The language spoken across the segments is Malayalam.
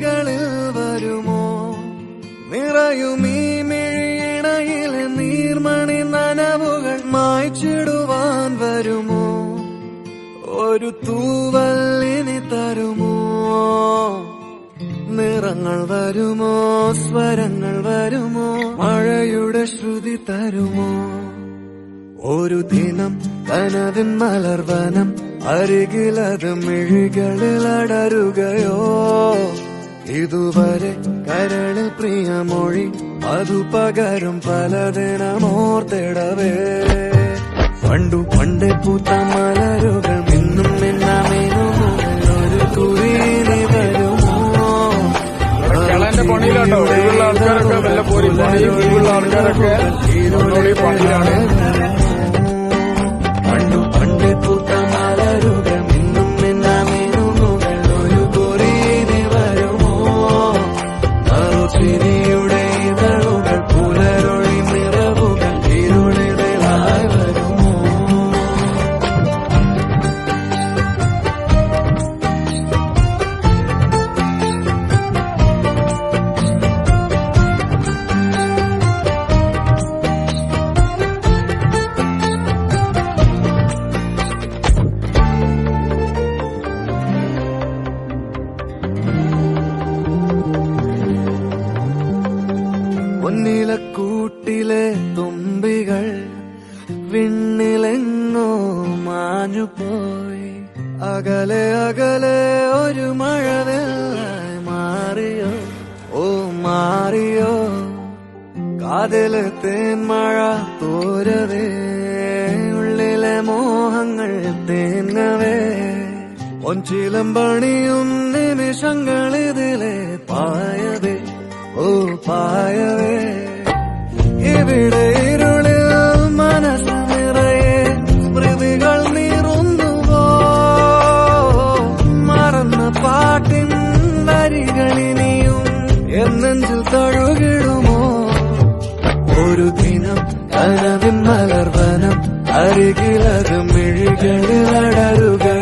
ചില്ലകളിൽ വരുമോ? നിറയും ഈ മിഴിയിണയിലെ നീർമണി നനവുകൾ മായ്ച്ചിടുവാൻ വരുമോ? ഒരു തൂവല്ലിനി തരുമോ? നിറങ്ങൾ വരുമോ? സ്വരങ്ങൾ വരുമോ? മഴയുടെ ശ്രുതി തരുമോ? ഒരു ദിനം കനവിൻ മലർവനം അരികിലത് മിഴികളിൽ ഇതുവരെ കരളിൽ പ്രിയമൊഴി അതു പകരം പലതിനമോർത്തിടവേ. പണ്ടു പണ്ടേ പൂത്ത മലരുകൾ ഇന്നും മിന്നാമേനും കുറിയിലെ വരുമോ? പണിയിലാട്ടോ. ഒഴിവുള്ള ആൾക്കാരൊക്കെ വല്ല പോരി ഈ ഒഴിവുള്ള ആൾക്കാരൊക്കെ. പണിയിലാണ്. ഒന്നിലക്കൂട്ടിലെ തുമ്പികൾ വിണ്ണിലെങ്ങോ മാഞ്ഞുപോയി അകലെ അകലെ ഒരു മഴവെള്ളായി മാറിയോ? ഓ മാറിയോ? കാതിലെ തേൻ മഴ തോരവേ ഉള്ളിലെ മോഹങ്ങൾ തേങ്ങവേ ഒഞ്ചിലം പണിയും നിമിഷങ്ങളിതിലെ ഒരു ദിനം കനവിൻ മലർവനം അരികിലകം മിഴികളിൽ അടരുകയോ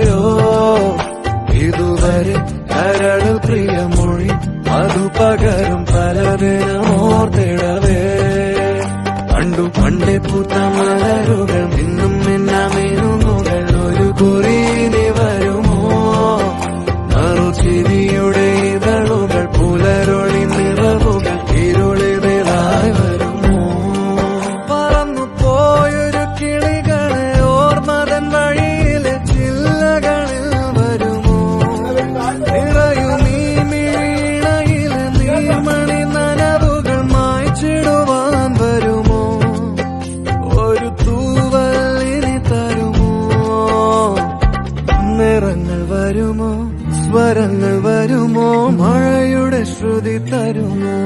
സ്വരങ്ങൾ വരുമോ? മഴയുടെ ശ്രുതി തരുമോ?